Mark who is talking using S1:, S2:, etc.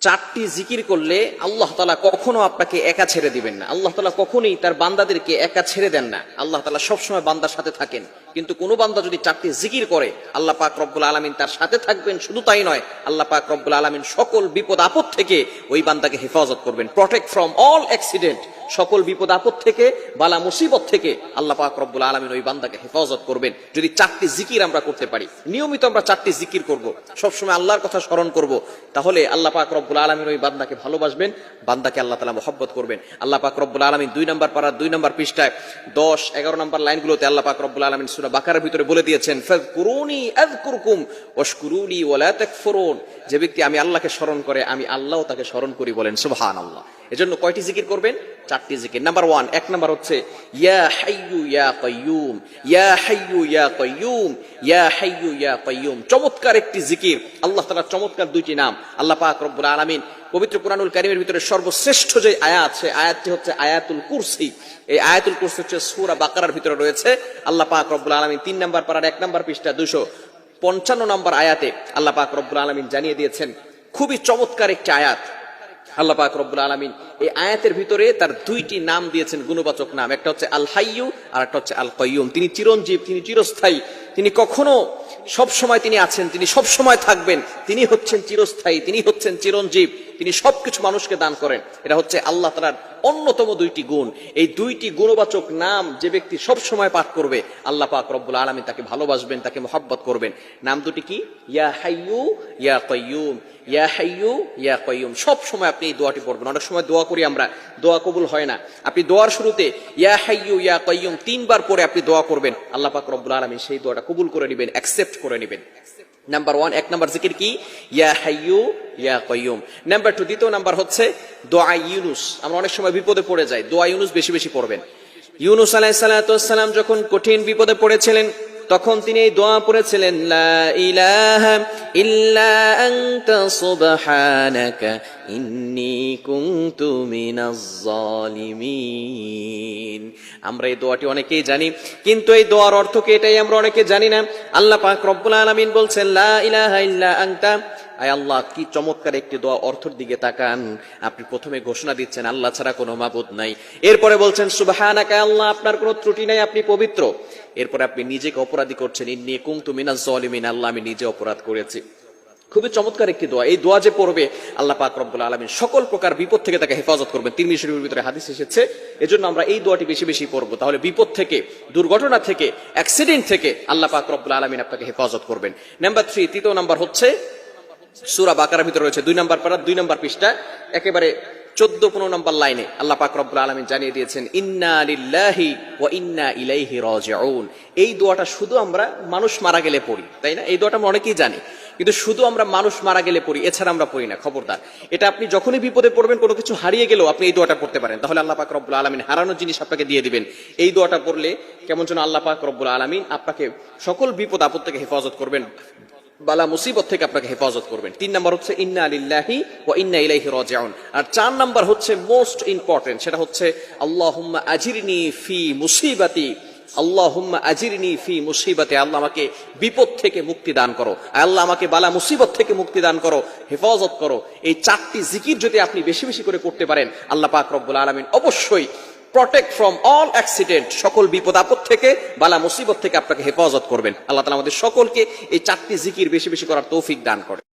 S1: চারটি জিকির করলে আল্লাহ তালা কখনো আপনাকে একা ছেড়ে দিবেন না। আল্লাহ তালা কখনোই তার বান্দাদেরকে একা ছেড়ে দেন না। আল্লাহ তালা সবসময় বান্দার সাথে থাকেন। কিন্তু কোনো বান্দা যদি চারটি জিকির করে, আল্লাহ পাক রব্বুল আলমিন তার সাথে থাকবেন, শুধু তাই নয়, আল্লাহ পাক রব্বুল আলমিন সকল বিপদ আপদ থেকে ওই বান্দাকে হেফাজত করবেন। প্রটেক্ট ফ্রম অল অ্যাক্সিডেন্ট সকল বিপদ আপদ থেকে, বালা মুসিবত থেকে আল্লাহ পাক রব্বুল আলমিন ওই বান্দাকে হেফাজত করবেন। যদি চারটি জিকির আমরা করতে পারি, নিয়মিত আমরা চারটি জিকির করব, সবসময় আল্লাহর কথা স্মরণ করব, তাহলে আল্লাহ পাক রব্বুল আলমিন ওই বান্দাকে ভালোবাসবেন, বান্দাকে আল্লাহ তালা মহব্বত করবেন। আল্লাহ পাক রব্বুল আলমিন দুই নম্বর পাড়ার দুই নম্বর পৃষ্ঠায় দশ, এগারো নম্বর লাইনগুলোতে আল্লাহ পাক রব্বুল আলমিন সুরা বাকারের ভিতরে বলে দিয়েছেন ফেদ কুরুনি এদ কুরকুম তাকফুরুন। যে ব্যক্তি আমি আল্লাহকে স্মরণ করে, আমি আল্লাহ তাকে স্মরণ করি বলেন, সুবহানাল্লাহ। এজন্য কয়টি জিকির করবেন? চারটি জিকির। নাম্বার ওয়ান এক নাম্বার হচ্ছে, ইয়া হাইয়ু ইয়া কাইয়ুম, ইয়া হাইয়ু ইয়া কাইয়ুম, ইয়া হাইয়ু ইয়া কাইয়ুম। চমৎকার একটি জিকির। আল্লাহ তালা চমৎকার দুইটি নাম। আল্লাহ পাক রব্বুল আলামিন পবিত্র কুরআনুল কারিমের ভিতরে সর্বশ্রেষ্ঠ যে আয়াত আছে, আয়াতটি হচ্ছে আয়াতুল কুরসি। এই আয়াতুল কুরসি হচ্ছে সূরা বাকারার ভিতরে রয়েছে। আল্লাহ পাক রব্বুল আলামিন তিন নাম্বার পারার এক নাম্বার পৃষ্ঠা দুশো পঞ্চান্ন নম্বর আয়াতে আল্লাহ পাক রব্বুল আলামিন জানিয়ে দিয়েছেন, খুবই চমৎকার একটি আয়াত। আল্লাহ পাক রব্বুল আলামিন এই আয়াতের ভিতরে তার দুইটি নাম দিয়েছেন গুণবাচক নাম। একটা হচ্ছে আল হাইয়ু আর একটা হচ্ছে আল কয়ুম তিনি চিরঞ্জীব, তিনি চিরস্থায়ী। তিনি কখনো সব সময় তিনি আছেন, তিনি সব সময় থাকবেন। তিনি হচ্ছেন চিরস্থায়ী, তিনি হচ্ছেন চিরঞ্জীব। তিনি সবকিছু মানুষকে দান করেন। এটা হচ্ছে আল্লাহ তালার অন্যতম দুইটি গুণ। এই দুইটি গুণবাচক নাম যে ব্যক্তি সব সময় পাঠ করবে, আল্লাহ পাক রব্বুল আলমী তাকে ভালোবাসবেন, তাকে মোহাব্বত করবেন। নাম দুটি কি? ইয়া হাইয়ু, ইয়া কয়ুম ইয়া হাইয়ু, ইয়া কয়ুম সব সময় আপনি এই দোয়াটি পড়বেন। অনেক সময় দোয়া করি আমরা, দোয়া কবুল হয় না। আপনি দোয়ার শুরুতে, ইয়া হাইয়ু ইয়া কয়ুম তিনবার পরে আপনি দোয়া করবেন। আল্লাহ পাক রব্বুল আলমী সেই দোয়াটা কবুল করে নেবেন অ্যাকসেপ্ট করে নেবেন। নাম্বার ওয়ান এক নাম্বার জিকির কি? ইয়া হাইয়ু ইয়া কয়ুম নাম্বার টু দ্বিতীয় নাম্বার হচ্ছে, দোয়া ইউনুস। আমরা অনেক সময় বিপদে পড়ে যাই, দোয়া ইউনুস বেশি বেশি পড়বেন। ইউনুস আলাইসালাম যখন কঠিন বিপদে পড়েছিলেন তখন তিনি এই দোয়া পড়েছিলেন, লা ইলাহা ইল্লা আমরা এই দোয়াটি অনেকেই জানি, কিন্তু এই দোয়ার অর্থ কি এটাই আমরা অনেকে জানি না। আল্লাহ পাক রব্বুল আলামিন বলছেন, লা আয় আল্লাহ, কি চমৎকার একটি দোয়া অর্থের দিকে তাকান। আপনি প্রথমে ঘোষণা দিচ্ছেন, আল্লাহ ছাড়া কোনো মাবুদ নাই। এরপরে বলছেন, সুবহানাকা, আল্লাহ, আপনার কোনো ত্রুটি নাই, আপনি পবিত্র। এরপরে আপনি নিজেকে অপরাধী করছেন, ইন্নি কুনতু মিনাজ জালিমিন আল্লাহ আমি নিজে অপরাধ করেছি। খুবই চমৎকার একটি দোয়া। এই দোয়া যে পড়বে, আল্লাহ পাক রব্বুল আলমিন সকল প্রকার বিপদ থেকে তাকে হেফাজত করবেন। তিন মিশরের ভিতরে হাদিস এসেছে, এজন্য আমরা এই দোয়াটি বেশি বেশি পড়ব। তাহলে বিপদ থেকে, দুর্ঘটনা থেকে অ্যাক্সিডেন্ট থেকে আল্লাহ পাক রব্বুল আলমিন আপনাকে হেফাজত করবেন। নাম্বার থ্রি তৃতীয় নাম্বার হচ্ছে, সুরা বাকারার ভিতরে রয়েছে দুই নাম্বার পারা, দুই নাম্বার পৃষ্ঠা। একেবারে চোদ্দ পনেরো নম্বর লাইনে আল্লাহ পাক রব্বুল আলমিন জানিয়ে দিয়েছেন, ইন্না লিল্লাহি ও ইন্না ইলাইহি রাজিউন। এই দোয়াটা শুধু আমরা মানুষ মারা গেলে পড়ি, তাই না? এই দোয়াটা আমরা অনেকেই জানি, কিন্তু শুধু আমরা মানুষ মারা গেলে পড়ি, এছাড়া আমরা পড়ি না, খবরদার। এটা আপনি যখনই বিপদে পড়বেন, কোনো কিছু হারিয়ে গেলেও আপনি এই দোয়াটা পড়তে পারেন। তাহলে আল্লাহ পাক রব্বুল আলমিন হারানোর জিনিস আপনাকে দিয়ে দিবেন। এই দোয়াটা পড়লে কেমন যেন আল্লাহ পাক রব্বুল আলমিন আপনাকে সকল বিপদ আপদ থেকে হেফাজত করবেন। বালা মুসিবত থেকে আপনাকে হেফাজত করবেন। তিন নম্বর হচ্ছে, ইন্না আলিল্লাহি ও ইন্না ইলাইহি রাজিউন। আর চার নম্বর হচ্ছে, মোস্ট ইম্পর্টেন্ট, সেটা হচ্ছে, আল্লাহুম্মা আজিরনি ফি মুসিবাতি। আল্লাহুম্মা আজিরনি ফি মুসিবাতে। আল্লাহ আমাকে বিপদ থেকে মুক্তি দান করো। আল্লাহ আমাকে বালা মুসিবত থেকে মুক্তি দান করো, হেফাজত করো। এই চারটি জিকির যদি আপনি বেশি বেশি করে করতে পারেন, আল্লাহ পাক রব্বুল আলামিন অবশ্যই প্রটেক্ট ফ্রম অল অ্যাক্সিডেন্ট সকল বিপদ আপদ থেকে, বালা মুসিবত থেকে আপনাকে হেফাজত করবেন। আল্লাহ তালা আমাদের সকলকে এই চারটি জিকির বেশি বেশি করার তৌফিক দান করে